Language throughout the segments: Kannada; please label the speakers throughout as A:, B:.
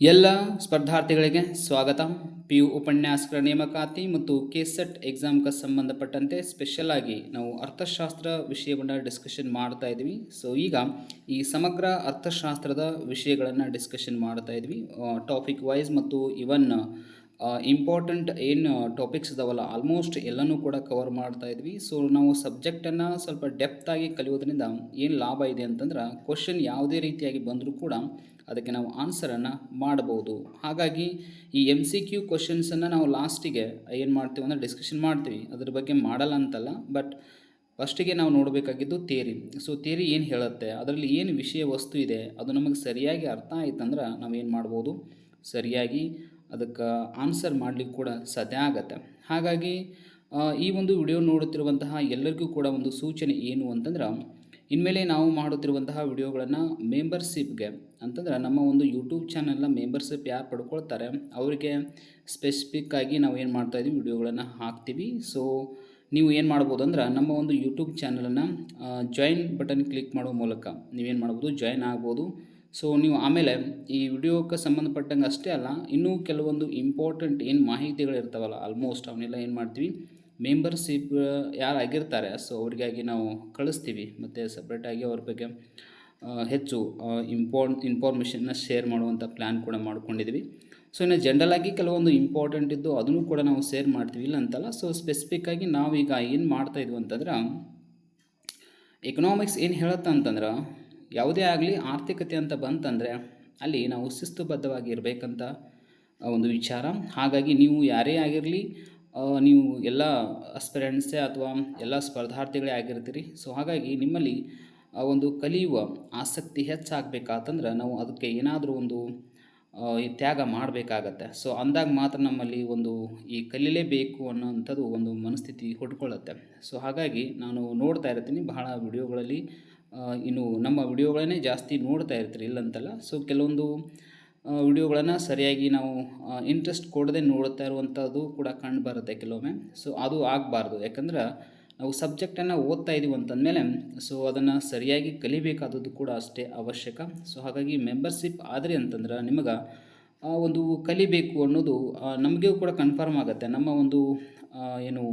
A: ಎಲ್ಲ ಸ್ಪರ್ಧಾರ್ಥಿಗಳಿಗೆ ಸ್ವಾಗತ. ಪಿ ಯು ಉಪನ್ಯಾಸಕರ ನೇಮಕಾತಿ ಮತ್ತು ಕೆಸೆಟ್ ಎಕ್ಸಾಮ್ಗೆ ಸಂಬಂಧಪಟ್ಟಂತೆ ಸ್ಪೆಷಲ್ ಆಗಿ ನಾವು ಅರ್ಥಶಾಸ್ತ್ರ ವಿಷಯವನ್ನು ಡಿಸ್ಕಷನ್ ಮಾಡ್ತಾ ಇದ್ವಿ. ಸೊ ಈಗ ಈ ಸಮಗ್ರ ಅರ್ಥಶಾಸ್ತ್ರದ ವಿಷಯಗಳನ್ನು ಡಿಸ್ಕಷನ್ ಮಾಡ್ತಾ ಇದ್ವಿ. ಟಾಪಿಕ್ ವೈಸ್ ಮತ್ತು ಇವನ್ ಇಂಪಾರ್ಟೆಂಟ್ ಏನು ಟಾಪಿಕ್ಸ್ ಇದಾವಲ್ಲ ಆಲ್ಮೋಸ್ಟ್ ಎಲ್ಲನೂ ಕೂಡ ಕವರ್ ಮಾಡ್ತಾ ಇದ್ವಿ. ಸೊ ನಾವು ಸಬ್ಜೆಕ್ಟನ್ನು ಸ್ವಲ್ಪ ಡೆಪ್ತಾಗಿ ಕಲಿಯೋದ್ರಿಂದ ಏನು ಲಾಭ ಇದೆ ಅಂತಂದ್ರೆ ಕ್ವಶನ್ ಯಾವುದೇ ರೀತಿಯಾಗಿ ಬಂದರೂ ಕೂಡ ಅದಕ್ಕೆ ನಾವು ಆನ್ಸರನ್ನು ಮಾಡಬಹುದು. ಹಾಗಾಗಿ ಈ ಎಂ ಸಿ ಕ್ಯೂ ಕ್ವಶನ್ಸನ್ನು ನಾವು ಲಾಸ್ಟಿಗೆ ಏನು ಮಾಡ್ತೀವಿ ಅಂದರೆ ಡಿಸ್ಕಷನ್ ಮಾಡ್ತೀವಿ. ಅದ್ರ ಬಗ್ಗೆ ಮಾಡಲ್ಲ ಅಂತಲ್ಲ ಬಟ್ ಫಸ್ಟಿಗೆ ನಾವು ನೋಡಬೇಕಾಗಿದ್ದು ಥೇರಿ ಸೊ ಥೇರಿ ಏನು ಹೇಳುತ್ತೆ? ಅದರಲ್ಲಿ ಏನು ವಿಷಯ ವಸ್ತು ಇದೆ? ಅದು ನಮಗೆ ಸರಿಯಾಗಿ ಅರ್ಥ ಆಯ್ತಂದ್ರೆ ನಾವು ಏನು ಮಾಡ್ಬೋದು? ಸರಿಯಾಗಿ ಅದಕ್ಕೆ ಆನ್ಸರ್ ಮಾಡಲಿಕ್ಕೆ ಕೂಡ ಸಾಧ್ಯ ಆಗತ್ತೆ. ಹಾಗಾಗಿ ಈ ಒಂದು ವಿಡಿಯೋ ನೋಡುತ್ತಿರುವಂತಹ ಎಲ್ಲರಿಗೂ ಕೂಡ ಒಂದು ಸೂಚನೆ ಏನು ಅಂತಂದ್ರೆ ಇನ್ಮೇಲೆ ನಾವು ಮಾಡುತ್ತಿರುವಂತಹ ವಿಡಿಯೋಗಳನ್ನು ಮೆಂಬರ್ಶಿಪ್ಗೆ ಅಂತಂದ್ರೆ ನಮ್ಮ ಒಂದು ಯೂಟ್ಯೂಬ್ ಚಾನಲ್ನ ಮೆಂಬರ್ಶಿಪ್ ಯಾರು ಪಡ್ಕೊಳ್ತಾರೆ, ಅವರಿಗೆ ಸ್ಪೆಸಿಫಿಕ್ ಆಗಿ ನಾವು ಏನು ಮಾಡ್ತಾ ಇದೀವಿ, ವಿಡಿಯೋಗಳನ್ನು ಹಾಕ್ತೀವಿ. ಸೊ ನೀವು ಏನು ಮಾಡ್ಬೋದು ಅಂದ್ರೆ ನಮ್ಮ ಒಂದು ಯೂಟ್ಯೂಬ್ ಚಾನಲನ್ನು ಜಾಯಿನ್ ಬಟನ್ ಕ್ಲಿಕ್ ಮಾಡೋ ಮೂಲಕ ನೀವೇನು ಮಾಡ್ಬೋದು ಜಾಯಿನ್ ಆಗ್ಬೋದು. ಸೊ ನೀವು ಆಮೇಲೆ ಈ ವಿಡಿಯೋಕ್ಕೆ ಸಂಬಂಧಪಟ್ಟಂಗೆ ಅಷ್ಟೇ ಅಲ್ಲ, ಇನ್ನೂ ಕೆಲವೊಂದು ಇಂಪಾರ್ಟೆಂಟ್ ಏನು ಮಾಹಿತಿಗಳು ಇರ್ತಾವಲ್ಲ ಆಲ್ಮೋಸ್ಟ್ ಅವನ್ನೆಲ್ಲ ಏನು ಮಾಡ್ತೀವಿ ಮೆಂಬರ್ಶಿಪ್ ಯಾರು ಆಗಿರ್ತಾರೆ ಸೊ ಅವರಿಗಾಗಿ ನಾವು ಕಳಿಸ್ತೀವಿ. ಮತ್ತು ಸಪ್ರೇಟಾಗಿ ಅವ್ರ ಬಗ್ಗೆ ಹೆಚ್ಚು ಇಂಪಾರ್ಟ್ ಇನ್ಫಾರ್ಮೇಷನ್ನ ಶೇರ್ ಮಾಡುವಂಥ ಪ್ಲ್ಯಾನ್ ಕೂಡ ಮಾಡ್ಕೊಂಡಿದ್ವಿ. ಸೊ ಇನ್ನು ಜನರಲ್ ಆಗಿ ಕೆಲವೊಂದು ಇಂಪಾರ್ಟೆಂಟ್ ಇದ್ದು ಅದನ್ನು ಕೂಡ ನಾವು ಶೇರ್ ಮಾಡ್ತೀವಿ. ಇಲ್ಲ ಅಂತಲ್ಲ ಸೊ ಸ್ಪೆಸಿಫಿಕ್ಕಾಗಿ ನಾವೀಗ ಏನು ಮಾಡ್ತಾ ಇದ್ವಿ ಅಂತಂದ್ರೆ ಎಕನಾಮಿಕ್ಸ್ ಏನು ಹೇಳುತ್ತೆ ಅಂತಂದ್ರೆ, ಯಾವುದೇ ಆಗಲಿ ಆರ್ಥಿಕತೆ ಅಂತ ಬಂತಂದರೆ, ಅಲ್ಲಿ ನಾವು ಶಿಸ್ತುಬದ್ಧವಾಗಿ ಇರಬೇಕಂತ ಒಂದು ವಿಚಾರ. ಹಾಗಾಗಿ ನೀವು ಯಾರೇ ಆಗಿರಲಿ ನೀವು ಎಲ್ಲ ಅಸ್ಪಿರೆಂಟ್ಸೇ ಅಥವಾ ಎಲ್ಲ ಸ್ಪರ್ಧಾರ್ಥಿಗಳೇ ಆಗಿರ್ತೀರಿ. ಸೊ ಹಾಗಾಗಿ ನಿಮ್ಮಲ್ಲಿ ಒಂದು ಕಲಿಯುವ ಆಸಕ್ತಿ ಹೆಚ್ಚಾಗಬೇಕಾತಂದ್ರೆ ನಾವು ಅದಕ್ಕೆ ಏನಾದರೂ ಒಂದು ಈ ತ್ಯಾಗ ಮಾಡಬೇಕಾಗತ್ತೆ. ಸೊ ಅಂದಾಗ ಮಾತ್ರ ನಮ್ಮಲ್ಲಿ ಒಂದು ಈ ಕಲೀಲೇಬೇಕು ಅನ್ನೋಂಥದ್ದು ಒಂದು ಮನಸ್ಥಿತಿ ಹುಟ್ಕೊಳ್ಳುತ್ತೆ. ಸೊ ಹಾಗಾಗಿ ನಾನು ನೋಡ್ತಾ ಇರ್ತೀನಿ, ಬಹಳ ವಿಡಿಯೋಗಳಲ್ಲಿ ಇನ್ನು ನಮ್ಮ ವಿಡಿಯೋಗಳನ್ನೇ ಜಾಸ್ತಿ ನೋಡ್ತಾ ಇರ್ತೀರಿ ಇಲ್ಲಂತಲ್ಲ. ಸೊ ಕೆಲವೊಂದು ವಿಡಿಯೋಗಳನ್ನು ಸರಿಯಾಗಿ ನಾವು ಇಂಟ್ರೆಸ್ಟ್ ಕೊಡದೆ ನೋಡ್ತಾ ಇರುವಂಥದ್ದು ಕೂಡ ಕಂಡು ಬರುತ್ತೆ ಕೆಲವೊಮ್ಮೆ. ಸೊ ಅದು ಆಗಬಾರ್ದು. ಯಾಕಂದ್ರೆ ನಾವು ಸಬ್ಜೆಕ್ಟನ್ನು ಓದ್ತಾ ಇದ್ದೀವಿ ಅಂತಂದಮೇಲೆ ಸೊ ಅದನ್ನು ಸರಿಯಾಗಿ ಕಲಿಬೇಕಾದದ್ದು ಕೂಡ ಅಷ್ಟೇ ಅವಶ್ಯಕ. ಸೊ ಹಾಗಾಗಿ ಮೆಂಬರ್ಶಿಪ್ ಆದರೆ ಅಂತಂದ್ರೆ ನಿಮಗೆ ಒಂದು ಕಲಿಬೇಕು ಅನ್ನೋದು ನಮಗೂ ಕೂಡ ಕನ್ಫರ್ಮ್ ಆಗುತ್ತೆ. ನಮ್ಮ ಒಂದು ಏನು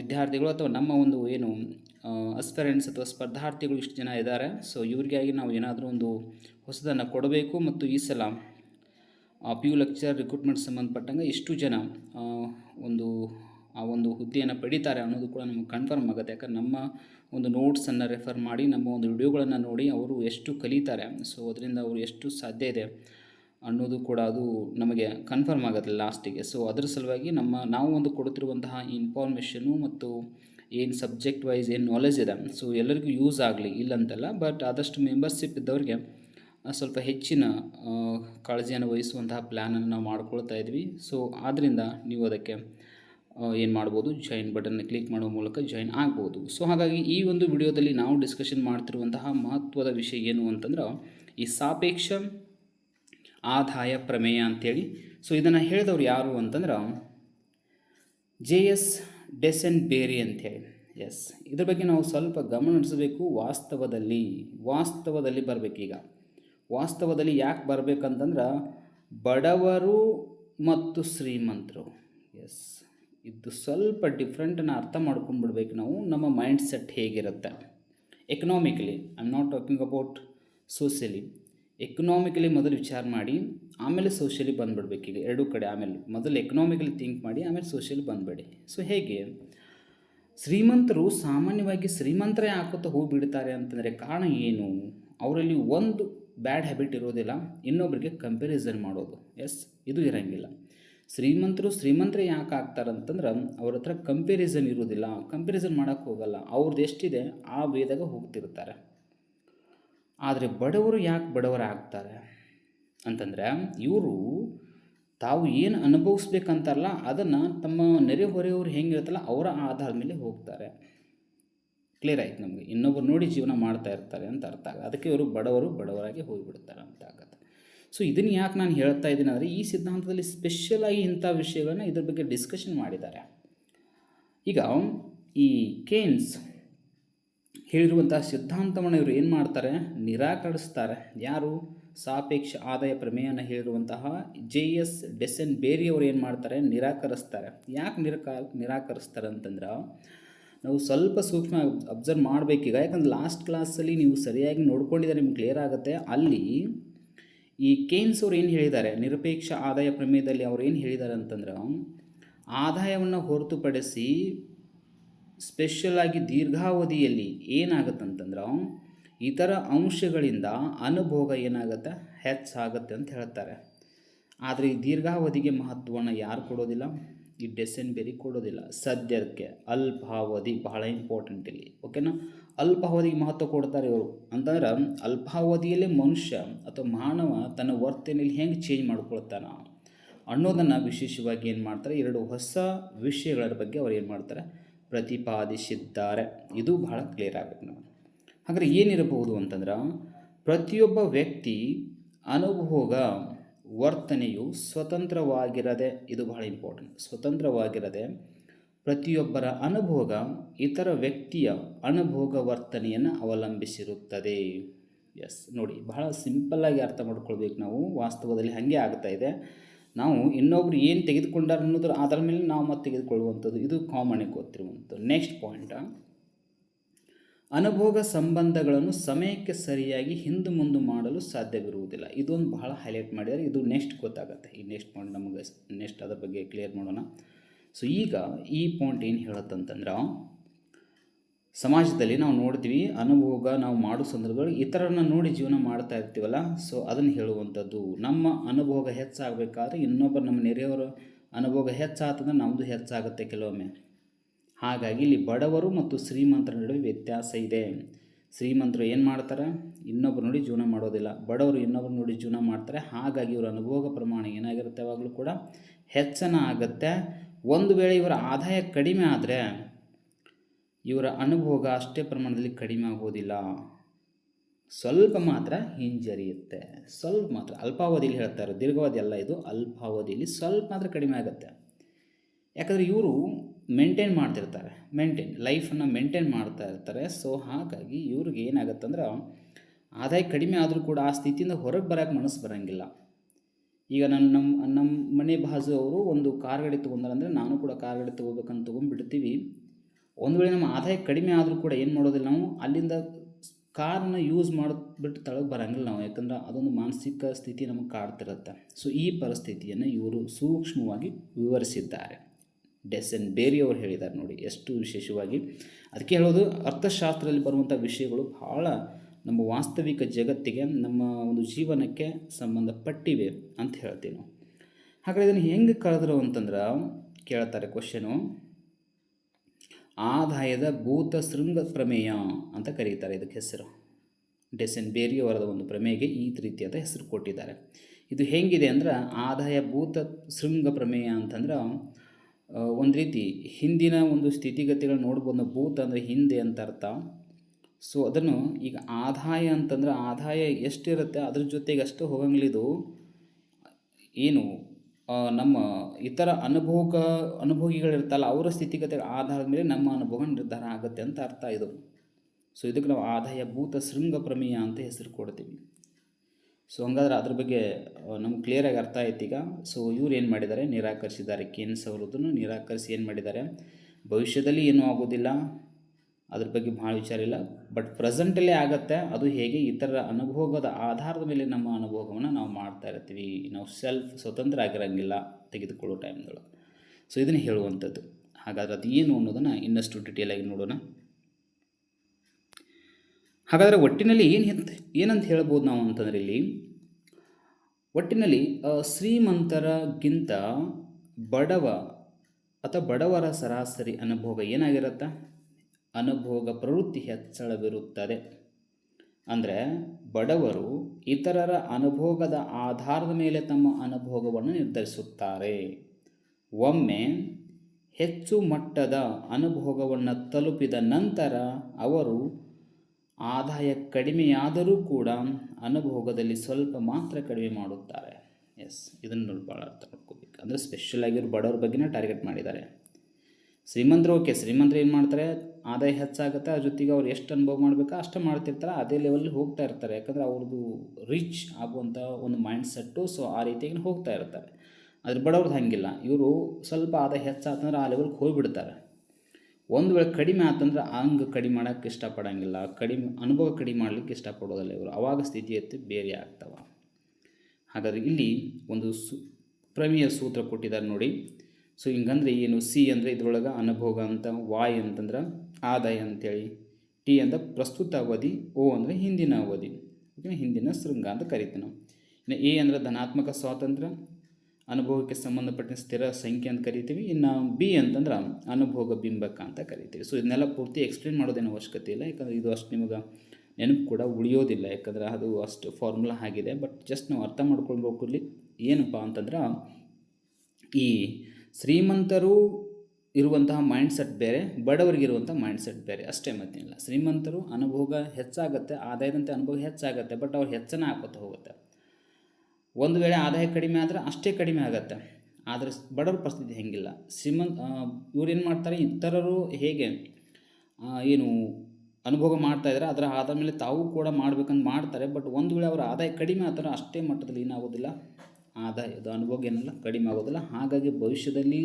A: ವಿದ್ಯಾರ್ಥಿಗಳು ಅಥವಾ ನಮ್ಮ ಒಂದು, ಏನು ಅಸ್ಪರೆಂಟ್ಸ್ ಅಥವಾ ಸ್ಪರ್ಧಾರ್ಥಿಗಳು ಇಷ್ಟು ಜನ ಇದ್ದಾರೆ. ಸೊ ಇವರಿಗಾಗಿ ನಾವು ಏನಾದರೂ ಒಂದು ಹೊಸದನ್ನು ಕೊಡಬೇಕು ಮತ್ತು ಈ ಸಲ ಪಿ ಯು ಲೆಕ್ಚರ್ ರಿಕ್ರೂಟ್ಮೆಂಟ್ ಸಂಬಂಧಪಟ್ಟಂಗೆ ಇಷ್ಟು ಜನ ಒಂದು, ಆ ಒಂದು ಹುದ್ದೆಯನ್ನು ಪಡೀತಾರೆ ಅನ್ನೋದು ಕೂಡ ನಮಗೆ ಕನ್ಫರ್ಮ್ ಆಗುತ್ತೆ. ಯಾಕಂದ್ರೆ ನಮ್ಮ ಒಂದು ನೋಟ್ಸನ್ನು ರೆಫರ್ ಮಾಡಿ, ನಮ್ಮ ಒಂದು ವಿಡಿಯೋಗಳನ್ನು ನೋಡಿ ಅವರು ಎಷ್ಟು ಕಲಿತಾರೆ. ಸೊ ಅದರಿಂದ ಅವರು ಎಷ್ಟು ಸಾಧ್ಯ ಇದೆ ಅನ್ನೋದು ಕೂಡ ಅದು ನಮಗೆ ಕನ್ಫರ್ಮ್ ಆಗುತ್ತೆ ಲಾಸ್ಟಿಗೆ ಸೊ ಅದರ ಸಲುವಾಗಿ ನಮ್ಮ, ನಾವು ಒಂದು ಕೊಡುತ್ತಿರುವಂತಹ ಇನ್ಫಾರ್ಮೇಷನು ಮತ್ತು ಏನು ಸಬ್ಜೆಕ್ಟ್ ವೈಸ್ ಏನು ನಾಲೆಜ್ ಇದೆ. ಸೊ ಎಲ್ಲರಿಗೂ ಯೂಸ್ ಆಗಲಿ ಇಲ್ಲಂತಲ್ಲ ಬಟ್ ಆದಷ್ಟು ಮೆಂಬರ್ಶಿಪ್ ಇದ್ದವ್ರಿಗೆ ಸ್ವಲ್ಪ ಹೆಚ್ಚಿನ ಕಾಳಜಿಯನ್ನು ವಹಿಸುವಂತಹ ಪ್ಲ್ಯಾನನ್ನು ನಾವು ಮಾಡ್ಕೊಳ್ತಾ ಇದ್ವಿ. ಸೊ ಆದ್ದರಿಂದ ನೀವು ಅದಕ್ಕೆ ಏನು ಮಾಡ್ಬೋದು ಜಾಯಿನ್ ಬಟನ್ನ ಕ್ಲಿಕ್ ಮಾಡುವ ಮೂಲಕ ಜಾಯಿನ್ ಆಗ್ಬೋದು. ಸೊ ಹಾಗಾಗಿ ಈ ಒಂದು ವಿಡಿಯೋದಲ್ಲಿ ನಾವು ಡಿಸ್ಕಷನ್ ಮಾಡ್ತಿರುವಂತಹ ಮಹತ್ವದ ವಿಷಯ ಏನು ಅಂತಂದ್ರೆ, ಈ ಸಾಪೇಕ್ಷ ಆದಾಯ ಪ್ರಮೇಯ ಅಂತೇಳಿ. ಸೊ ಇದನ್ನು ಹೇಳಿದವರು ಯಾರು ಅಂತಂದ್ರೆ, ಜೆ ಎಸ್ ಡೆಸೆನ್ ಬೇರಿ ಅಂಥೇಳಿ ಎಸ್ ಇದ್ರ ಬಗ್ಗೆ ನಾವು ಸ್ವಲ್ಪ ಗಮನ ಹರಿಸಬೇಕು ವಾಸ್ತವದಲ್ಲಿ. ವಾಸ್ತವದಲ್ಲಿ ಬರಬೇಕೀಗ. ವಾಸ್ತವದಲ್ಲಿ ಯಾಕೆ ಬರಬೇಕಂತಂದ್ರೆ ಬಡವರು ಮತ್ತು ಶ್ರೀಮಂತರು. ಎಸ್ ಇದು ಸ್ವಲ್ಪ ಡಿಫ್ರೆಂಟನ್ನು ಅರ್ಥ ಮಾಡ್ಕೊಂಡ್ಬಿಡ್ಬೇಕು ನಾವು. ನಮ್ಮ ಮೈಂಡ್ ಸೆಟ್ ಹೇಗಿರುತ್ತೆ? Economically I am not talking about socially economically ಮೊದಲು ವಿಚಾರ ಮಾಡಿ, ಆಮೇಲೆ ಸೋಷಿಯಲಿ ಬಂದುಬಿಡ್ಬೇಕು ಈಗ ಎರಡೂ ಕಡೆ ಆಮೇಲೆ. ಮೊದಲು ಎಕನಾಮಿಕಲಿ ಥಿಂಕ್ ಮಾಡಿ, ಆಮೇಲೆ ಸೋಷಿಯಲಿ ಬಂದ್ಬೇಡಿ. ಸೊ ಹೇಗೆ? ಶ್ರೀಮಂತರು ಸಾಮಾನ್ಯವಾಗಿ ಶ್ರೀಮಂತರೇ ಹಾಕೋತ ಹೋಗಿಬಿಡ್ತಾರೆ ಅಂತಂದರೆ ಕಾರಣ ಏನು? ಅವರಲ್ಲಿ ಒಂದು ಬ್ಯಾಡ್ ಹ್ಯಾಬಿಟ್ ಇರೋದಿಲ್ಲ ಇನ್ನೊಬ್ಬರಿಗೆ ಕಂಪ್ಯಾರಿಸನ್ ಮಾಡೋದು. ಎಸ್ ಇದು ಇರೋಂಗಿಲ್ಲ. ಶ್ರೀಮಂತರು ಶ್ರೀಮಂತರೇ ಯಾಕೆ ಆಗ್ತಾರೆ ಅಂತಂದ್ರೆ ಅವ್ರ ಹತ್ರ ಕಂಪ್ಯಾರಿಸನ್ ಇರೋದಿಲ್ಲ ಕಂಪ್ಯಾರಿಸನ್ ಮಾಡೋಕ್ಕೆ ಹೋಗಲ್ಲ. ಅವ್ರದ್ದು ಎಷ್ಟಿದೆ? ಆ ವೇದಾಗ ಹೋಗ್ತಿರ್ತಾರೆ. ಆದರೆ ಬಡವರು ಯಾಕೆ ಬಡವರು ಆಗ್ತಾರೆ ಅಂತಂದರೆ ಇವರು ತಾವು ಏನು ಅನುಭವಿಸ್ಬೇಕಂತಾರಲ್ಲ, ಅದನ್ನು ತಮ್ಮ ನೆರೆಹೊರೆಯವರು ಹೆಂಗಿರುತ್ತಲ್ಲ, ಅವರ ಆಧಾರದ ಮೇಲೆ ಹೋಗ್ತಾರೆ. ಕ್ಲಿಯರ್ ಆಯ್ತು ನಮಗೆ. ಇನ್ನೊಬ್ಬರು ನೋಡಿ ಜೀವನ ಮಾಡ್ತಾ ಇರ್ತಾರೆ ಅಂತ ಅರ್ಥ ಆಗ ಅದಕ್ಕೆ ಇವರು ಬಡವರು ಬಡವರಾಗಿ ಹೋಗಿಬಿಡ್ತಾರೆ ಅಂತ ಆಗುತ್ತೆ. ಸೊ ಇದನ್ನು ಯಾಕೆ ನಾನು ಹೇಳ್ತಾ ಇದ್ದೀನಿ ಅಂದರೆ, ಈ ಸಿದ್ಧಾಂತದಲ್ಲಿ ಸ್ಪೆಷಲಾಗಿ ಇಂಥ ವಿಷಯಗಳನ್ನ ಇದ್ರ ಬಗ್ಗೆ ಡಿಸ್ಕಷನ್ ಮಾಡಿದ್ದಾರೆ. ಈಗ ಈ ಕೇನ್ಸ್ ಹೇಳಿರುವಂತಹ ಸಿದ್ಧಾಂತವನ್ನು ಇವರು ಏನು ಮಾಡ್ತಾರೆ? ನಿರಾಕರಿಸ್ತಾರೆ. ಯಾರು? ಸಾಪೇಕ್ಷ ಆದಾಯ ಪ್ರಮೇಯನ ಹೇಳಿರುವಂತಹ ಜೆ ಎಸ್ ಡೆಸೆನ್ ಬೇರಿಯವರು ಏನು ಮಾಡ್ತಾರೆ? ನಿರಾಕರಿಸ್ತಾರೆ. ಯಾಕೆ ನಿರಾಕ, ನಿರಾಕರಿಸ್ತಾರೆ ಅಂತಂದ್ರೆ, ನಾವು ಸ್ವಲ್ಪ ಸೂಕ್ಷ್ಮ ಅಬ್ಸರ್ವ್ ಮಾಡಬೇಕೀಗ. ಯಾಕಂದ್ರೆ ಲಾಸ್ಟ್ ಕ್ಲಾಸಲ್ಲಿ ನೀವು ಸರಿಯಾಗಿ ನೋಡ್ಕೊಂಡಿದ್ದಾರೆ ನಿಮ್ಗೆ ಕ್ಲಿಯರ್ ಆಗುತ್ತೆ. ಅಲ್ಲಿ ಈ ಕೇನ್ಸ್ ಅವ್ರು ಏನು ಹೇಳಿದ್ದಾರೆ? ನಿರಪೇಕ್ಷ ಆದಾಯ ಪ್ರಮೇಯದಲ್ಲಿ ಅವ್ರು ಏನು ಹೇಳಿದ್ದಾರೆ ಅಂತಂದ್ರೆ, ಆದಾಯವನ್ನು ಹೊರತುಪಡಿಸಿ ಸ್ಪೆಷಲ್ ಆಗಿ ದೀರ್ಘಾವಧಿಯಲ್ಲಿ ಏನಾಗುತ್ತಂತಂದ್ರೆ ಇತರ ಅಂಶಗಳಿಂದ ಅನುಭೋಗ ಏನಾಗುತ್ತೆ? ಹೆಚ್ಚಾಗುತ್ತೆ ಅಂತ ಹೇಳ್ತಾರೆ. ಆದರೆ ಈ ದೀರ್ಘಾವಧಿಗೆ ಮಹತ್ವವನ್ನು ಯಾರು ಕೊಡೋದಿಲ್ಲ? ಈ ಡೆಸೆನ್ ಬೇರಿ ಕೊಡೋದಿಲ್ಲ. ಸದ್ಯಕ್ಕೆ ಅಲ್ಪಾವಧಿ ಬಹಳ ಇಂಪಾರ್ಟೆಂಟ್ ಇಲ್ಲಿ. ಓಕೆನಾ ಅಲ್ಪಾವಧಿಗೆ ಮಹತ್ವ ಕೊಡ್ತಾರೆ ಇವರು. ಅಂತಂದ್ರೆ ಅಲ್ಪಾವಧಿಯಲ್ಲೇ ಮನುಷ್ಯ ಅಥವಾ ಮಾನವ ತನ್ನ ವರ್ತನೆಯಲ್ಲಿ ಹೆಂಗೆ ಚೇಂಜ್ ಮಾಡ್ಕೊಳ್ತಾನ? ಅನ್ನೋದನ್ನು ವಿಶೇಷವಾಗಿ ಏನು ಮಾಡ್ತಾರೆ? ಎರಡು ಹೊಸ ವಿಷಯಗಳ ಬಗ್ಗೆ ಅವ್ರು ಏನು ಮಾಡ್ತಾರೆ? ಪ್ರತಿಪಾದಿಸಿದ್ದಾರೆ. ಇದು ಬಹಳ ಕ್ಲಿಯರ್ ಆಗುತ್ತೆ ನಮಗೆ. ಹಾಗಾದರೆ ಏನಿರಬಹುದು ಅಂತಂದ್ರೆ ಪ್ರತಿಯೊಬ್ಬ ವ್ಯಕ್ತಿ ಅನುಭೋಗ ವರ್ತನೆಯು ಸ್ವತಂತ್ರವಾಗಿರದೆ, ಇದು ಬಹಳ ಇಂಪಾರ್ಟೆಂಟ್ ಸ್ವತಂತ್ರವಾಗಿರದೆ ಪ್ರತಿಯೊಬ್ಬರ ಅನುಭೋಗ ಇತರ ವ್ಯಕ್ತಿಯ ಅನುಭೋಗ ವರ್ತನೆಯನ್ನು ಅವಲಂಬಿಸಿರುತ್ತದೆ. ಎಸ್ ನೋಡಿ, ಬಹಳ ಸಿಂಪಲ್ಲಾಗಿ ಅರ್ಥ ಮಾಡ್ಕೊಳ್ಬೇಕು ನಾವು. ವಾಸ್ತವದಲ್ಲಿ ಹಾಗೆ ಆಗ್ತಾ ಇದೆ. ನಾವು ಇನ್ನೊಬ್ರು ಏನು ತೆಗೆದುಕೊಂಡಾರ ಅನ್ನೋದ್ರ ಆಧಾರ ಮೇಲೆ ನಾವು ಮತ್ತೆ ತೆಗೆದುಕೊಳ್ಳುವಂಥದ್ದು. ಇದು ಕಾಮನ್ ಗೊತ್ತಿರುವಂಥದ್ದು ನೆಕ್ಸ್ಟ್ ಪಾಯಿಂಟ ಅನುಭೋಗ ಸಂಬಂಧಗಳನ್ನು ಸಮಯಕ್ಕೆ ಸರಿಯಾಗಿ ಹಿಂದೆ ಮುಂದೆ ಮಾಡಲು ಸಾಧ್ಯವಿರುವುದಿಲ್ಲ. ಇದೊಂದು ಬಹಳ ಹೈಲೈಟ್ ಮಾಡಿದರೆ ಇದು ನೆಕ್ಸ್ಟ್ ಗೊತ್ತಾಗುತ್ತೆ. ಈ ನೆಕ್ಸ್ಟ್ ಪಾಯಿಂಟ್ ನಮಗೆ ನೆಕ್ಸ್ಟ್ ಅದರ ಬಗ್ಗೆ ಕ್ಲಿಯರ್ ಮಾಡೋಣ. ಸೊ ಈಗ ಈ ಪಾಯಿಂಟ್ ಏನು ಹೇಳುತ್ತಂತಂದ್ರೆ ಸಮಾಜದಲ್ಲಿ ನಾವು ನೋಡ್ತೀವಿ ಅನುಭೋಗ ನಾವು ಮಾಡೋ ಸಂದರ್ಭಗಳು ಇತರರನ್ನ ನೋಡಿ ಜೀವನ ಮಾಡ್ತಾ ಇರ್ತೀವಲ್ಲ ಸೊ ಅದನ್ನು ಹೇಳುವಂಥದ್ದು, ನಮ್ಮ ಅನುಭೋಗ ಹೆಚ್ಚಾಗಬೇಕಾದ್ರೆ ಇನ್ನೊಬ್ಬರು ನಮ್ಮ ನೆರೆಯವರ ಅನುಭೋಗ ಹೆಚ್ಚಾತಂದ್ರೆ ನಮ್ಮದು ಹೆಚ್ಚಾಗುತ್ತೆ ಕೆಲವೊಮ್ಮೆ. ಹಾಗಾಗಿ ಇಲ್ಲಿ ಬಡವರು ಮತ್ತು ಶ್ರೀಮಂತರ ನಡುವೆ ವ್ಯತ್ಯಾಸ ಇದೆ. ಶ್ರೀಮಂತರು ಏನು ಮಾಡ್ತಾರೆ? ಇನ್ನೊಬ್ಬರು ನೋಡಿ ಜೀವನ ಮಾಡೋದಿಲ್ಲ. ಬಡವರು ಇನ್ನೊಬ್ಬರು ನೋಡಿ ಜೀವನ ಮಾಡ್ತಾರೆ. ಹಾಗಾಗಿ ಇವರ ಅನುಭೋಗ ಪ್ರಮಾಣ ಏನಾಗಿರುತ್ತೆ ಯಾವಾಗಲೂ ಕೂಡ ಹೆಚ್ಚನ ಆಗುತ್ತೆ. ಒಂದು ವೇಳೆ ಇವರ ಆದಾಯ ಕಡಿಮೆ ಆದರೆ ಇವರ ಅನುಭೋಗ ಅಷ್ಟೇ ಪ್ರಮಾಣದಲ್ಲಿ ಕಡಿಮೆ ಆಗೋದಿಲ್ಲ. ಸ್ವಲ್ಪ ಮಾತ್ರ ಹಿಂಜರಿಯುತ್ತೆ. ಸ್ವಲ್ಪ ಮಾತ್ರ ಅಲ್ಪಾವಧಿಯಲ್ಲಿ ಹೇಳ್ತಾರೆ ದೀರ್ಘಾವಧಿ ಅಲ್ಲ ಇದು ಅಲ್ಪಾವಧಿಯಲ್ಲಿ ಸ್ವಲ್ಪ ಮಾತ್ರ ಕಡಿಮೆ ಆಗುತ್ತೆ. ಯಾಕಂದರೆ ಇವರು ಮೇಂಟೈನ್ ಮಾಡ್ತಿರ್ತಾರೆ ಮೇಂಟೈನ್ ಲೈಫನ್ನು ಮೇಂಟೈನ್ ಮಾಡ್ತಾ ಇರ್ತಾರೆ. ಸೊ ಹಾಗಾಗಿ ಇವ್ರಿಗೆ ಏನಾಗುತ್ತಂದ್ರೆ ಆದಾಯ ಕಡಿಮೆ ಆದರೂ ಕೂಡ ಆ ಸ್ಥಿತಿಯಿಂದ ಹೊರಗೆ ಬರೋಕ್ಕೆ ಮನಸ್ಸು ಬರೋಂಗಿಲ್ಲ. ಈಗ ನನ್ನ ನಮ್ಮ ನಮ್ಮ ಮನೆ ಬಾಜು ಅವರು ಒಂದು ಕಾರ್ ಗಾಡಿ ತೊಗೊಂಡಾರಂದರೆ, ನಾನು ಕೂಡ ಕಾರ್ ಗಾಡಿ ತೊಗೋಬೇಕಂತ ತೊಗೊಂಡ್ಬಿಡ್ತೀವಿ. ಒಂದು ವೇಳೆ ನಮ್ಮ ಆದಾಯ ಕಡಿಮೆ ಆದರೂ ಕೂಡ ಏನು ಮಾಡೋದಿಲ್ಲ ನಾವು ಅಲ್ಲಿಂದ ಕಾರ್ನ ಯೂಸ್ ಮಾಡಿಬಿಟ್ಟು ತಳಗೆ ಬರೋಂಗಿಲ್ಲ ನಾವು. ಯಾಕಂದ್ರೆ ಅದೊಂದು ಮಾನಸಿಕ ಸ್ಥಿತಿ ನಮಗೆ ಕಾಡ್ತಿರುತ್ತೆ. ಸೊ ಈ ಪರಿಸ್ಥಿತಿಯನ್ನು ಇವರು ಸೂಕ್ಷ್ಮವಾಗಿ ವಿವರಿಸಿದ್ದಾರೆ. ಡೆಸೆನ್ ಬೇರೆಯವರು ಹೇಳಿದ್ದಾರೆ ನೋಡಿ, ಎಷ್ಟು ವಿಶೇಷವಾಗಿ. ಅದಕ್ಕೆ ಹೇಳೋದು, ಅರ್ಥಶಾಸ್ತ್ರದಲ್ಲಿ ಬರುವಂಥ ವಿಷಯಗಳು ಭಾಳ ನಮ್ಮ ವಾಸ್ತವಿಕ ಜಗತ್ತಿಗೆ, ನಮ್ಮ ಒಂದು ಜೀವನಕ್ಕೆ ಸಂಬಂಧಪಟ್ಟಿವೆ ಅಂತ ಹೇಳ್ತೀವಿ ನಾವು. ಹಾಗಾದ್ರೆ ಇದನ್ನು ಹೆಂಗೆ ಕಳೆದ್ರು ಅಂತಂದ್ರೆ, ಕೇಳ್ತಾರೆ ಕ್ವಶನು ಆದಾಯದ ಭೂತ ಶೃಂಗ ಪ್ರಮೇಯ ಅಂತ ಕರೀತಾರೆ ಇದಕ್ಕೆ ಹೆಸರು. ಡೆಸೆನ್ ಬೇರಿಯವರದ ಒಂದು ಪ್ರಮೇಯಗೆ ಈ ರೀತಿಯಾದ ಹೆಸರು ಕೊಟ್ಟಿದ್ದಾರೆ. ಇದು ಹೆಂಗಿದೆ ಅಂದ್ರೆ ಆದಾಯ ಭೂತ ಶೃಂಗ ಪ್ರಮೇಯ ಅಂತಂದ್ರೆ ಒಂದು ರೀತಿ ಹಿಂದಿನ ಒಂದು ಸ್ಥಿತಿಗತಿಗಳು ನೋಡ್ಬೋದು ಭೂತ ಅಂದರೆ ಹಿಂದೆ ಅಂತ ಅರ್ಥ. ಸೊ, ಅದನ್ನು ಈಗ ಆದಾಯ ಅಂತಂದ್ರೆ ಆದಾಯ ಎಷ್ಟಿರುತ್ತೆ ಅದ್ರ ಜೊತೆಗೆ ಅಷ್ಟು ಹೋಗಂಗಿಲ್ಲ ಇದು ಏನು ನಮ್ಮ ಇತರ ಅನುಭೋಗ ಅನುಭೋಗಿಗಳಿರ್ತಲ್ಲ ಅವರ ಸ್ಥಿತಿಗತಿಗಳ ಆಧಾರದ ಮೇಲೆ ನಮ್ಮ ಅನುಭವ ನಿರ್ಧಾರ ಆಗುತ್ತೆ ಅಂತ ಅರ್ಥ ಇದು. ಸೊ ಇದಕ್ಕೆ ನಾವು ಆದಾಯ ಭೂತ ಶೃಂಗ ಪ್ರಮೇಯ ಅಂತ ಹೆಸರು ಕೊಡ್ತೀವಿ. ಸೊ ಹಂಗಾದ್ರೆ ಅದ್ರ ಬಗ್ಗೆ ನಮ್ಗೆ ಕ್ಲಿಯರಾಗಿ ಅರ್ಥ ಆಯ್ತು ಈಗ. ಸೊ ಇವ್ರು ಏನು ಮಾಡಿದ್ದಾರೆ? ನಿರಾಕರಿಸಿದ್ದಾರೆ. ಕೇನ್ಸ್ ಅವರದನ್ನು ನಿರಾಕರಿಸಿ ಏನು ಮಾಡಿದ್ದಾರೆ? ಭವಿಷ್ಯದಲ್ಲಿ ಏನೂ ಆಗೋದಿಲ್ಲ. ಅದ್ರ ಬಗ್ಗೆ ಭಾಳ ವಿಚಾರ ಇಲ್ಲ. ಬಟ್ ಪ್ರೆಸೆಂಟಲ್ಲೇ ಆಗತ್ತೆ. ಅದು ಹೇಗೆ ಇತರ ಅನುಭೋಗದ ಆಧಾರದ ಮೇಲೆ ನಮ್ಮ ಅನುಭೋಗವನ್ನು ನಾವು ಮಾಡ್ತಾ ಇರ್ತೀವಿ. ನಾವು ಸೆಲ್ಫ್ ಸ್ವತಂತ್ರ ಆಗಿರೋಂಗಿಲ್ಲ ತೆಗೆದುಕೊಳ್ಳೋ ಟೈಮ್ದೊಳಗೆ ಸೊ ಇದನ್ನು ಹೇಳುವಂಥದ್ದು. ಹಾಗಾದ್ರೆ ಅದು ಏನು ಅನ್ನೋದನ್ನು ಇನ್ನಷ್ಟು ಡಿಟೇಲಾಗಿ ನೋಡೋಣ. ಹಾಗಾದರೆ ಒಟ್ಟಿನಲ್ಲಿ ಏನು ಏನಂತ ಹೇಳ್ಬೋದು ನಾವು ಅಂತಂದರೆ ಇಲ್ಲಿ, ಒಟ್ಟಿನಲ್ಲಿ ಶ್ರೀಮಂತರಗಿಂತ ಬಡವ ಅಥವಾ ಬಡವರ ಸರಾಸರಿ ಅನುಭೋಗ ಏನಾಗಿರುತ್ತೆ? ಅನುಭೋಗ ಪ್ರವೃತ್ತಿ ಹೆಚ್ಚಳವಿರುತ್ತದೆ. ಅಂದರೆ ಬಡವರು ಇತರರ ಅನುಭೋಗದ ಆಧಾರದ ಮೇಲೆ ತಮ್ಮ ಅನುಭೋಗವನ್ನು ನಿರ್ಧರಿಸುತ್ತಾರೆ. ಒಮ್ಮೆ ಹೆಚ್ಚು ಮಟ್ಟದ ಅನುಭೋಗವನ್ನು ತಲುಪಿದ ನಂತರ ಅವರು ಆದಾಯ ಕಡಿಮೆಯಾದರೂ ಕೂಡ ಅನುಭೋಗದಲ್ಲಿ ಸ್ವಲ್ಪ ಮಾತ್ರ ಕಡಿಮೆ ಮಾಡುತ್ತಾರೆ. ಎಸ್ ಇದನ್ನು ಭಾಳ ಅರ್ಥ ಮಾಡ್ಕೋಬೇಕು. ಅಂದರೆ ಸ್ಪೆಷಲ್ ಆಗಿರೋ ಬಡವ್ರ ಬಗ್ಗೆನೇ ಟಾರ್ಗೆಟ್ ಮಾಡಿದ್ದಾರೆ. ಶ್ರೀಮಂತರು ಓಕೆ ಶ್ರೀಮಂತರು ಏನು ಮಾಡ್ತಾರೆ? ಆದಾಯ ಹೆಚ್ಚಾಗುತ್ತೆ ಅದ್ರ ಜೊತೆಗೆ ಅವ್ರು ಎಷ್ಟು ಅನುಭವ ಮಾಡಬೇಕಾ ಅಷ್ಟು ಮಾಡ್ತಿರ್ತಾರೆ, ಅದೇ ಲೆವೆಲ್ಲಿ ಹೋಗ್ತಾ ಇರ್ತಾರೆ. ಯಾಕಂದರೆ ಅವ್ರದ್ದು ರಿಚ್ ಆಗುವಂಥ ಒಂದು ಮೈಂಡ್ ಸೆಟ್ಟು ಸೊ ಆ ರೀತಿಯಾಗಿ ಹೋಗ್ತಾ ಇರ್ತಾರೆ. ಅದ್ರ ಬಡವ್ರದ್ದು ಹಾಗಿಲ್ಲ. ಇವರು ಸ್ವಲ್ಪ ಆದಾಯ ಹೆಚ್ಚಾತಂದ್ರೆ ಆ ಲೆವೆಲ್ಗೆ ಹೋಗಿಬಿಡ್ತಾರೆ. ಒಂದು ವೇಳೆ ಕಡಿಮೆ ಆತಂದ್ರೆ ಹಂಗೆ ಕಡಿಮೆ ಮಾಡೋಕ್ಕೆ ಇಷ್ಟಪಡೋಂಗಿಲ್ಲ. ಕಡಿಮೆ, ಅನುಭವ ಕಡಿಮೆ ಮಾಡಲಿಕ್ಕೆ ಇಷ್ಟಪಡೋದಿಲ್ಲ ಇವರು. ಆವಾಗ ಸ್ಥಿತಿ ಎತ್ತಿ ಬೇರೆ ಆಗ್ತವೆ. ಹಾಗಾದರೆ ಇಲ್ಲಿ ಒಂದು ಸು, ಪ್ರಮೇಯ ಸೂತ್ರ ಕೊಟ್ಟಿದ್ದಾರೆ ನೋಡಿ. ಸೊ ಹಿಂಗಂದ್ರೆ ಏನು ಸಿ ಅಂದರೆ ಇದ್ರೊಳಗೆ ಅನುಭೋಗ ಅಂತ ವಾಯ್ ಅಂತಂದ್ರೆ ಆದಾಯ ಅಂತೇಳಿ. ಟಿ ಅಂತ ಪ್ರಸ್ತುತ ಅವಧಿ, ಓ ಅಂದರೆ ಹಿಂದಿನ ಅವಧಿ. ಓಕೆ, ಹಿಂದಿನ ಶೃಂಗ ಅಂತ ಕರಿತೀವಿ ನಾವು. ಇನ್ನು ಎ ಅಂದರೆ ಧನಾತ್ಮಕ ಸ್ವಾತಂತ್ರ್ಯ, ಅನುಭವಕ್ಕೆ ಸಂಬಂಧಪಟ್ಟ ಸ್ಥಿರ ಸಂಖ್ಯೆ ಅಂತ ಕರಿತೀವಿ. ಇನ್ನು ಬಿ ಅಂತಂದ್ರೆ ಅನುಭೋಗ ಬಿಂಬಕ ಅಂತ ಕರಿತೀವಿ. ಸೊ ಇದನ್ನೆಲ್ಲ ಪೂರ್ತಿ ಎಕ್ಸ್ಪ್ಲೇನ್ ಮಾಡೋದೇನು ಅವಶ್ಯಕತೆ ಇಲ್ಲ. ಯಾಕಂದರೆ ಇದು ಅಷ್ಟು ನಿಮಗೆ ನೆನಪು ಕೂಡ ಉಳಿಯೋದಿಲ್ಲ. ಯಾಕಂದರೆ ಅದು ಅಷ್ಟು ಫಾರ್ಮುಲಾ ಆಗಿದೆ. ಬಟ್ ಜಸ್ಟ್ ನಾವು ಅರ್ಥ ಮಾಡ್ಕೊಳ್ಬೇಕು ಇಲ್ಲಿ. ಏನಪ್ಪ ಅಂತಂದ್ರೆ ಈ ಶ್ರೀಮಂತರು ಇರುವಂತಹ ಮೈಂಡ್ಸೆಟ್ ಬೇರೆ ಬಡವರಿಗಿರುವಂಥ ಮೈಂಡ್ಸೆಟ್ ಬೇರೆ. ಅಷ್ಟೇ ಮತ್ತೇನಿಲ್ಲ. ಶ್ರೀಮಂತರು ಅನುಭೋಗ ಹೆಚ್ಚಾಗುತ್ತೆ, ಆದಾಯದಂತೆ ಅನುಭವ ಹೆಚ್ಚಾಗುತ್ತೆ ಬಟ್ ಅವ್ರು ಹೆಚ್ಚನ ಹಾಕೋತಾ ಹೋಗುತ್ತೆ. ಒಂದು ವೇಳೆ ಆದಾಯ ಕಡಿಮೆ ಆದರೆ ಅಷ್ಟೇ ಕಡಿಮೆ ಆಗುತ್ತೆ. ಆದರೆ ಬಡವ್ರ ಪರಿಸ್ಥಿತಿ ಹೇಗಿಲ್ಲ. ಶ್ರೀಮಂತ ಇವ್ರು ಏನು ಮಾಡ್ತಾರೆ? ಇತರರು ಹೇಗೆ ಏನು ಅನುಭವ ಮಾಡ್ತಾ ಇದ್ದಾರೆ ಅದರ ಆದ ಮೇಲೆ ತಾವು ಕೂಡ ಮಾಡ್ಬೇಕಂತ ಮಾಡ್ತಾರೆ ಬಟ್ ಒಂದು ವೇಳೆ ಅವರ ಆದಾಯ ಕಡಿಮೆ ಆದ್ರೆ ಅಷ್ಟೇ ಮಟ್ಟದಲ್ಲಿ ಏನಾಗೋದಿಲ್ಲ. ಆದಾಯದ ಅನುಭವ ಏನಿಲ್ಲ, ಕಡಿಮೆ ಆಗೋದಿಲ್ಲ. ಹಾಗಾಗಿ ಭವಿಷ್ಯದಲ್ಲಿ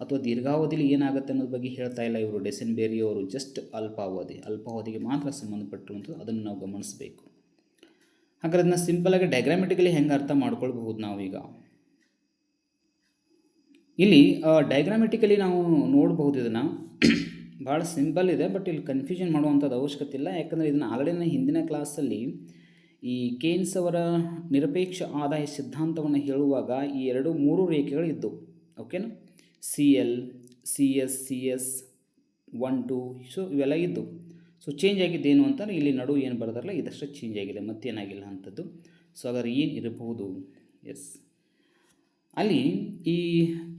A: ಅಥವಾ ದೀರ್ಘಾವಧಿಯಲ್ಲಿ ಏನಾಗುತ್ತೆ ಅನ್ನೋದ್ರ ಬಗ್ಗೆ ಹೇಳ್ತಾ ಇಲ್ಲ ಇವರು. ಡೆಸೆನ್ ಬೇರಿಯವರು ಜಸ್ಟ್ ಅಲ್ಪಾವಧಿ. ಅಲ್ಪಾವಧಿಗೆ ಮಾತ್ರ ಸಂಬಂಧಪಟ್ಟಿರುವಂಥದ್ದು ಅದನ್ನು ನಾವು ಗಮನಿಸಬೇಕು. ಹಾಗಾದ್ರೆ ಅದನ್ನ ಸಿಂಪಲಾಗಿ ಡಯಾಗ್ರಾಮೆಟಿಕಲಿ ಹೆಂಗೆ ಅರ್ಥ ಮಾಡ್ಕೊಳ್ಬಹುದು ನಾವೀಗ? ಇಲ್ಲಿ ಡಯಾಗ್ರಾಮೆಟಿಕಲಿ ನಾವು ನೋಡಬಹುದು ಇದನ್ನು. ಭಾಳ ಸಿಂಪಲ್ ಇದೆ ಬಟ್ ಇಲ್ಲಿ ಕನ್ಫ್ಯೂಷನ್ ಮಾಡುವಂಥದ್ದು ಅವಶ್ಯಕತೆ ಇಲ್ಲ. ಯಾಕಂದರೆ ಇದನ್ನು ಆಲ್ರೆಡಿ ಹಿಂದಿನ ಕ್ಲಾಸಲ್ಲಿ ಈ ಕೇನ್ಸ್ ಅವರ ನಿರಪೇಕ್ಷ ಆದಾಯ ಸಿದ್ಧಾಂತವನ್ನು ಹೇಳುವಾಗ ಈ ಎರಡು ಮೂರು ರೇಖೆಗಳು ಇದ್ದವು ಓಕೆನಾ C L C S C S one two so ಇವೆಲ್ಲ ಇದ್ದವು ಸೊ ಚೇಂಜ್ ಆಗಿದ್ದು ಏನು ಅಂತಂದರೆ ಇಲ್ಲಿ ನಡು ಏನು ಬರೋದಾರಲ್ಲ, ಇದಷ್ಟು ಚೇಂಜ್ ಆಗಿದೆ, ಮತ್ತೇನಾಗಿಲ್ಲ ಅಂಥದ್ದು ಸೊ ಹಾಗಾದ್ರೆ ಏನು ಇರಬಹುದು? ಎಸ್ ಅಲ್ಲಿ ಈ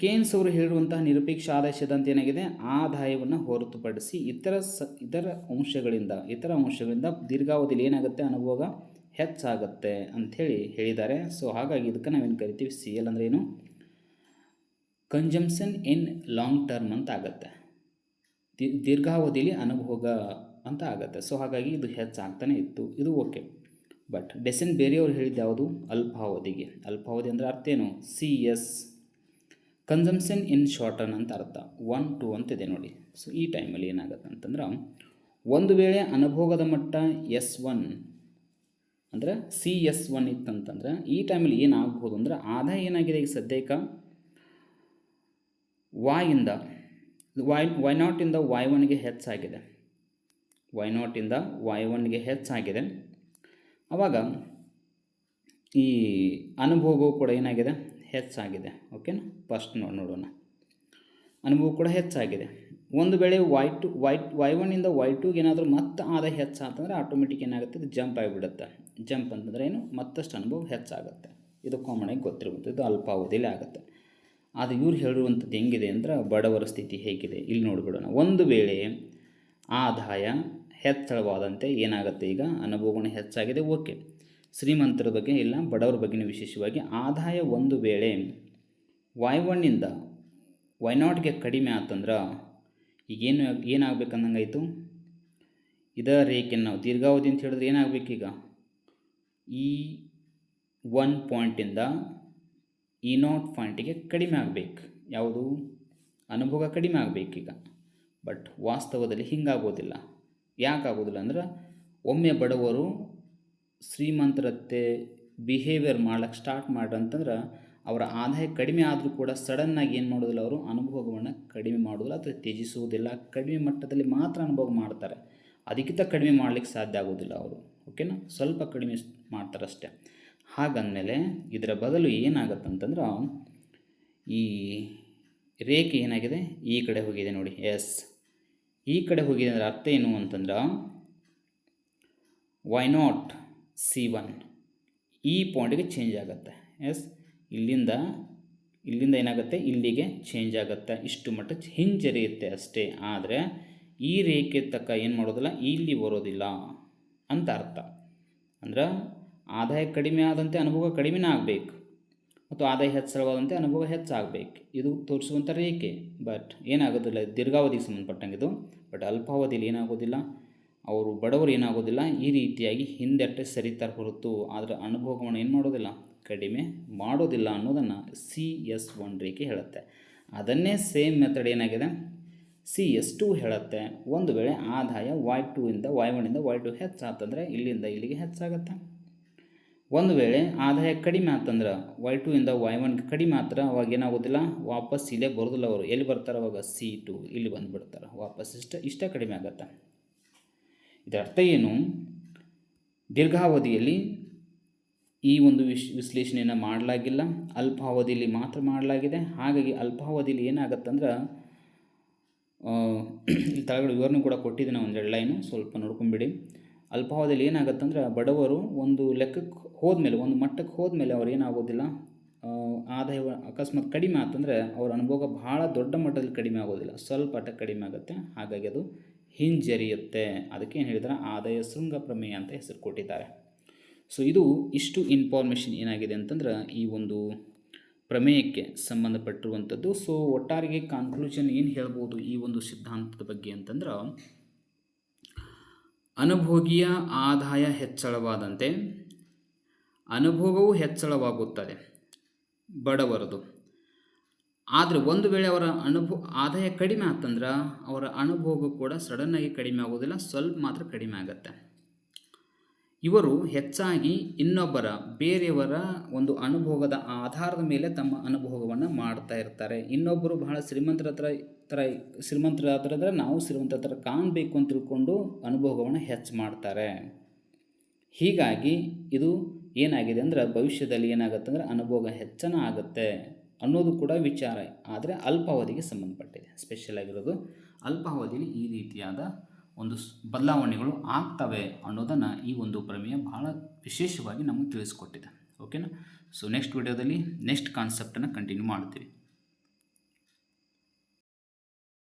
A: ಕೇನ್ಸ್ ಅವರು ಹೇಳುವಂತಹ ನಿರಪೇಕ್ಷ ಆದಾಯ ಸಿದ್ಧಾಂತ ಏನಾಗಿದೆ? ಆದಾಯವನ್ನು ಹೊರತುಪಡಿಸಿ ಇತರ ಸ, ಇತರ ಅಂಶಗಳಿಂದ ಇತರ ಅಂಶಗಳಿಂದ ದೀರ್ಘಾವಧಿಯಲ್ಲಿ ಏನಾಗುತ್ತೆ? ಅನುಭೋಗ ಹೆಚ್ಚಾಗುತ್ತೆ ಅಂಥೇಳಿ ಹೇಳಿದ್ದಾರೆ. ಸೊ ಹಾಗಾಗಿ ಇದಕ್ಕೆ ನಾವೇನು ಕರಿತೀವಿ? ಸಿ ಎಲ್ ಅಂದ್ರೇನು ಕನ್ಜಂಪ್ಷನ್ ಇನ್ ಲಾಂಗ್ ಟರ್ಮ್ ಅಂತ ಆಗುತ್ತೆ. ದೀರ್ಘಾವಧಿಯಲ್ಲಿ ಅನುಭೋಗ ಅಂತ ಆಗುತ್ತೆ. ಸೊ ಹಾಗಾಗಿ ಇದು ಹೆಚ್ಚಾಗ್ತಾನೆ ಇತ್ತು. ಇದು ಓಕೆ ಬಟ್ ಡೆಸೆನ್ ಬೇರೆಯವರು ಹೇಳಿದ್ದು ಯಾವುದು? ಅಲ್ಪಾವಧಿಗೆ. ಅಲ್ಪಾವಧಿ ಅಂದರೆ ಅರ್ಥ ಏನು? C S consumption in short ಅಂತ ಅರ್ಥ. ಒನ್ ಟು ಅಂತಿದೆ ನೋಡಿ. ಸೊ ಈ ಟೈಮಲ್ಲಿ ಏನಾಗುತ್ತೆ ಅಂತಂದ್ರೆ ಒಂದು ವೇಳೆ ಅನುಭೋಗದ ಮಟ್ಟ ಎಸ್ ಒನ್ ಅಂದರೆ ಸಿ ಎಸ್ ಒನ್ ಇತ್ತಂತಂದ್ರೆ ಈ ಟೈಮಲ್ಲಿ ಏನಾಗ್ಬೋದು ಅಂದ್ರೆ ಆದಾಯ ಏನಾಗಿದೆ ಈಗ ಸದ್ಯಕ್ಕೆ? ವಾಯಿಂದ ವೈ ವೈ ನಾಟಿಂದ ವೈ ಒನ್ಗೆ ಹೆಚ್ಚಾಗಿದೆ ವೈ ನಾಟಿಂದ ವೈ ಒನ್ಗೆ ಹೆಚ್ಚಾಗಿದೆ ಆವಾಗ ಈ ಅನುಭವವು ಕೂಡ ಏನಾಗಿದೆ? ಹೆಚ್ಚಾಗಿದೆ ಓಕೆನಾ ಫಸ್ಟ್ ನೋಡಿ ನೋಡೋಣ. ಅನುಭವ ಕೂಡ ಹೆಚ್ಚಾಗಿದೆ ಒಂದು ವೇಳೆ ವೈ ಟು ವೈ ವೈ ಒನ್ನಿಂದ ವೈ ಟೂಗೆ ಏನಾದರೂ ಮತ್ತೆ ಆದಾಯ ಹೆಚ್ಚಾತಂದರೆ ಆಟೋಮೆಟಿಕ್ ಏನಾಗುತ್ತೆ? ಇದು ಜಂಪ್ ಆಗಿಬಿಡುತ್ತೆ. ಜಂಪ್ ಅಂತಂದರೆ ಏನು? ಮತ್ತಷ್ಟು ಅನುಭವ ಹೆಚ್ಚಾಗುತ್ತೆ ಇದು ಕಾಮನ್ ಆಗಿ ಗೊತ್ತಿರ್ಬೋದು. ಇದು ಅಲ್ಪಾವಧಿಯಲ್ಲಿ ಆಗುತ್ತೆ. ಆದರೆ ಇವ್ರು ಹೇಳಿರುವಂಥದ್ದು ಹೆಂಗಿದೆ ಅಂದ್ರೆ ಬಡವರ ಸ್ಥಿತಿ ಹೇಗಿದೆ. ಇಲ್ಲಿ ನೋಡಿಬಿಡೋಣ. ಒಂದು ವೇಳೆ ಆದಾಯ ಹೆಚ್ಚಳವಾದಂತೆ ಏನಾಗುತ್ತೆ ಈಗ? ಅನುಭವಗಳು ಹೆಚ್ಚಾಗಿದೆ, ಓಕೆ. ಶ್ರೀಮಂತರ ಬಗ್ಗೆ ಇಲ್ಲ, ಬಡವರ ಬಗ್ಗೆನ ವಿಶೇಷವಾಗಿ ಆದಾಯ ಒಂದು ವೇಳೆ ವೈ ಒನ್ನಿಂದ ವೈ ನಾಟ್ಗೆ ಕಡಿಮೆ ಆತಂದ್ರೆ ಈಗೇನು ಏನಾಗಬೇಕಂದಂಗಾಯಿತು? ಇದ ರೇಖೆ ನಾವು ದೀರ್ಘಾವಧಿ ಅಂತ ಹೇಳಿದ್ರೆ ಏನಾಗಬೇಕೀಗ? ಈ ಒನ್ ಪಾಯಿಂಟಿಂದ ಈ ನಾಟ್ ಪಾಯಿಂಟಿಗೆ ಕಡಿಮೆ ಆಗಬೇಕು. ಯಾವುದು? ಅನುಭೋಗ ಕಡಿಮೆ ಆಗಬೇಕೀಗ. ಬಟ್ ವಾಸ್ತವದಲ್ಲಿ ಹಿಂಗಾಗೋದಿಲ್ಲ. ಯಾಕಾಗೋದಿಲ್ಲ ಅಂದ್ರೆ ಒಮ್ಮೆ ಬಡವರು ಶ್ರೀಮಂತರತ್ತೆ ಬಿಹೇವಿಯರ್ ಮಾಡ್ಲಿಕ್ಕೆ ಸ್ಟಾರ್ಟ್ ಮಾಡ್ರಂತಂದ್ರೆ ಅವರ ಆದಾಯ ಕಡಿಮೆ ಆದರೂ ಕೂಡ ಸಡನ್ನಾಗಿ ಏನು ಮಾಡೋದಿಲ್ಲ ಅವರು? ಅನುಭವವನ್ನು ಕಡಿಮೆ ಮಾಡೋದಿಲ್ಲ ಅಥವಾ ತ್ಯಜಿಸುವುದಿಲ್ಲ. ಕಡಿಮೆ ಮಟ್ಟದಲ್ಲಿ ಮಾತ್ರ ಅನುಭವ ಮಾಡ್ತಾರೆ. ಅದಕ್ಕಿಂತ ಕಡಿಮೆ ಮಾಡಲಿಕ್ಕೆ ಸಾಧ್ಯ ಆಗೋದಿಲ್ಲ ಅವರು. ಓಕೆನಾ ಸ್ವಲ್ಪ ಕಡಿಮೆ ಮಾಡ್ತಾರೆ ಅಷ್ಟೇ ಹಾಗಂದಮೇಲೆ ಇದರ ಬದಲು ಏನಾಗತ್ತಂತಂದ್ರೆ ಈ ರೇಖೆ ಏನಾಗಿದೆ? ಈ ಕಡೆ ಹೋಗಿದೆ ನೋಡಿ, ಎಸ್. ಈ ಕಡೆ ಹೋಗಿದೆ ಅಂದರೆ ಅರ್ಥ ಏನು ಅಂತಂದ್ರೆ ವೈ ನಾಟ್ ಸಿ ಒನ್ ಈ ಪಾಯಿಂಟಿಗೆ ಚೇಂಜ್ ಆಗುತ್ತೆ, ಎಸ್. ಇಲ್ಲಿಂದ ಇಲ್ಲಿಂದ ಏನಾಗುತ್ತೆ? ಇಲ್ಲಿಗೆ ಚೇಂಜ್ ಆಗುತ್ತೆ. ಇಷ್ಟು ಮಟ್ಟ ಹಿಂಜರಿಯುತ್ತೆ ಅಷ್ಟೇ. ಆದರೆ ಈ ರೇಖೆ ತಕ್ಕ ಏನು ಮಾಡೋದಿಲ್ಲ? ಇಲ್ಲಿ ಬರೋದಿಲ್ಲ ಅಂತ ಅರ್ಥ. ಅಂದ್ರೆ ಆದಾಯ ಕಡಿಮೆ ಆದಂತೆ ಅನುಭವ ಕಡಿಮೆನೇ ಆಗಬೇಕು. ಮತ್ತು ಆದಾಯ ಹೆಚ್ಚಳವಾದಂತೆ ಅನುಭವ ಹೆಚ್ಚಾಗಬೇಕು. ಇದು ತೋರಿಸುವಂಥ ರೇಖೆ. ಬಟ್ ಏನಾಗೋದಿಲ್ಲ. ದೀರ್ಘಾವಧಿಗೆ ಸಂಬಂಧಪಟ್ಟಂಗೆ ಇದು. ಬಟ್ ಅಲ್ಪಾವಧಿಯಲ್ಲಿ ಏನಾಗೋದಿಲ್ಲ. ಅವರು ಬಡವರು ಏನಾಗೋದಿಲ್ಲ. ಈ ರೀತಿಯಾಗಿ ಹಿಂದೆಟ್ಟೆ ಸರಿತಾರೆ ಹೊರತು ಅದರ ಅನುಭವವನ್ನು ಏನು ಮಾಡೋದಿಲ್ಲ. ಕಡಿಮೆ ಮಾಡೋದಿಲ್ಲ ಅನ್ನೋದನ್ನು ಸಿ ಎಸ್ ಒನ್ ರೇಖೆ ಹೇಳುತ್ತೆ. ಅದನ್ನೇ ಸೇಮ್ ಮೆಥಡ್ ಏನಾಗಿದೆ? ಸಿ ಎಸ್ ಟು ಹೇಳುತ್ತೆ. ಒಂದು ವೇಳೆ ಆದಾಯ ವೈ ಟೂ ಇಂದ ವೈ ಇಂದ ವೈ ಟು ಹೆಚ್ಚಾತಂದರೆ ಇಲ್ಲಿಂದ ಇಲ್ಲಿಗೆ ಹೆಚ್ಚಾಗತ್ತೆ? ಒಂದು ವೇಳೆ ಆದಾಯ ಕಡಿಮೆ ಆತಂದ್ರೆ ವೈ ಟು ಇಂದ ವೈ ಒನ್ಗೆ ಕಡಿಮೆ ಆತರ ಅವಾಗ ಏನಾಗೋದಿಲ್ಲ? ವಾಪಸ್ ಇಲ್ಲೇ ಬರೋದಿಲ್ಲ ಅವರು. ಎಲ್ಲಿ ಬರ್ತಾರೆ ಅವಾಗ ಸಿ ಟು ಇಲ್ಲಿ ಬಂದುಬಿಡ್ತಾರೆ ವಾಪಸ್ ಇಷ್ಟ ಇಷ್ಟ ಕಡಿಮೆ ಆಗತ್ತೆ. ಇದರ ಅರ್ಥ ಏನು? ದೀರ್ಘಾವಧಿಯಲ್ಲಿ ಈ ಒಂದು ವಿಶ್, ವಿಶ್ಲೇಷಣೆಯನ್ನು ಮಾಡಲಾಗಿಲ್ಲ. ಅಲ್ಪಾವಧಿಯಲ್ಲಿ ಮಾತ್ರ ಮಾಡಲಾಗಿದೆ. ಹಾಗಾಗಿ ಅಲ್ಪಾವಧಿಯಲ್ಲಿ ಏನಾಗತ್ತಂದ್ರೆ ಇಲ್ಲಿ ತಳಗಡೆ ವಿವರಣೆ ಕೂಡ ಕೊಟ್ಟಿದ್ದೀನಿ ಒಂದೆರಡು ಲೈನು ಸ್ವಲ್ಪ ನೋಡ್ಕೊಂಬಿಡಿ. ಅಲ್ಪಾವಧಿಯಲ್ಲಿ ಏನಾಗತ್ತಂದ್ರೆ ಬಡವರು ಒಂದು ಲೆಕ್ಕಕ್ಕೆ ಹೋದ್ಮೇಲೆ, ಒಂದು ಮಟ್ಟಕ್ಕೆ ಹೋದ್ಮೇಲೆ ಅವ್ರು ಏನಾಗೋದಿಲ್ಲ. ಆದಾಯ ಅಕಸ್ಮಾತ್ ಕಡಿಮೆ ಆತಂದರೆ ಅವ್ರ ಅನುಭವ ಭಾಳ ದೊಡ್ಡ ಮಟ್ಟದಲ್ಲಿ ಕಡಿಮೆ ಆಗೋದಿಲ್ಲ. ಸ್ವಲ್ಪ ಮಟ್ಟ ಕಡಿಮೆ ಆಗುತ್ತೆ. ಹಾಗಾಗಿ ಅದು ಹಿಂಜರಿಯುತ್ತೆ. ಅದಕ್ಕೆ ಏನು ಹೇಳಿದ್ರೆ? ಆದಾಯ ಶೃಂಗ ಪ್ರಮೇಯ ಅಂತ ಹೆಸರು ಕೊಟ್ಟಿದ್ದಾರೆ. ಸೊ ಇದು ಇಷ್ಟು ಇನ್ಫಾರ್ಮೇಷನ್ ಏನಾಗಿದೆ ಅಂತಂದ್ರೆ ಈ ಒಂದು ಪ್ರಮೇಯಕ್ಕೆ ಸಂಬಂಧಪಟ್ಟಿರುವಂಥದ್ದು. ಸೊ ಒಟ್ಟಾರಿಗೆ ಕನ್ಕ್ಲೂಷನ್ ಏನು ಹೇಳ್ಬೋದು ಈ ಒಂದು ಸಿದ್ಧಾಂತದ ಬಗ್ಗೆ ಅಂತಂದ್ರೆ ಅನುಭೋಗಿಯ ಆದಾಯ ಹೆಚ್ಚಳವಾದಂತೆ ಅನುಭೋಗವೂ ಹೆಚ್ಚಳವಾಗುತ್ತದೆ. ಬಡವರದು. ಆದರೆ ಒಂದು ವೇಳೆ ಅವರ ಅನುಭವ ಆದಾಯ ಕಡಿಮೆ ಆತಂದ್ರೆ ಅವರ ಅನುಭೋಗ ಕೂಡ ಸಡನ್ನಾಗಿ ಕಡಿಮೆ ಆಗೋದಿಲ್ಲ ಸ್ವಲ್ಪ ಮಾತ್ರ ಕಡಿಮೆ ಆಗುತ್ತೆ. ಇವರು ಹೆಚ್ಚಾಗಿ ಇನ್ನೊಬ್ಬರ, ಬೇರೆಯವರ ಒಂದು ಅನುಭವದ ಆಧಾರದ ಮೇಲೆ ತಮ್ಮ ಅನುಭವವನ್ನು ಮಾಡ್ತಾ ಇರ್ತಾರೆ. ಇನ್ನೊಬ್ಬರು ಬಹಳ ಶ್ರೀಮಂತರ ಹತ್ರ ಥರ ಶ್ರೀಮಂತರ ಹತ್ರ ಇದ್ರೆ ನಾವು ಶ್ರೀಮಂತರ ಹತ್ರ ಕಾಣಬೇಕು ಅಂತ ತಿಳ್ಕೊಂಡು ಅನುಭವವನ್ನು ಹೆಚ್ಚು ಮಾಡ್ತಾರೆ. ಹೀಗಾಗಿ ಇದು ಏನಾಗಿದೆ ಅಂದ್ರೆ ಭವಿಷ್ಯದಲ್ಲಿ ಏನಾಗುತ್ತೆ ಅಂದರೆ ಅನುಭವ ಹೆಚ್ಚನ ಆಗುತ್ತೆ ಅನ್ನೋದು ಕೂಡ ವಿಚಾರ. ಆದರೆ ಅಲ್ಪಾವಧಿಗೆ ಸಂಬಂಧಪಟ್ಟಿದೆ. ಸ್ಪೆಷಲ್ ಆಗಿರೋದು ಅಲ್ಪಾವಧಿಯಲ್ಲಿ ಈ ರೀತಿಯಾದ ಒಂದು ಬದಲಾವಣೆಗಳು ಆಗ್ತವೆ ಅನ್ನೋದನ್ನು ಈ ಒಂದು ಪ್ರಮೇಯ ಬಹಳ ವಿಶೇಷವಾಗಿ ನಮಗೆ ತಿಳಿಸ್ಕೊಟ್ಟಿದೆ. ಓಕೆನಾ? ಸೊ ನೆಕ್ಸ್ಟ್ ವಿಡಿಯೋದಲ್ಲಿ ನೆಕ್ಸ್ಟ್ ಕಾನ್ಸೆಪ್ಟನ್ನು ಕಂಟಿನ್ಯೂ ಮಾಡ್ತೀವಿ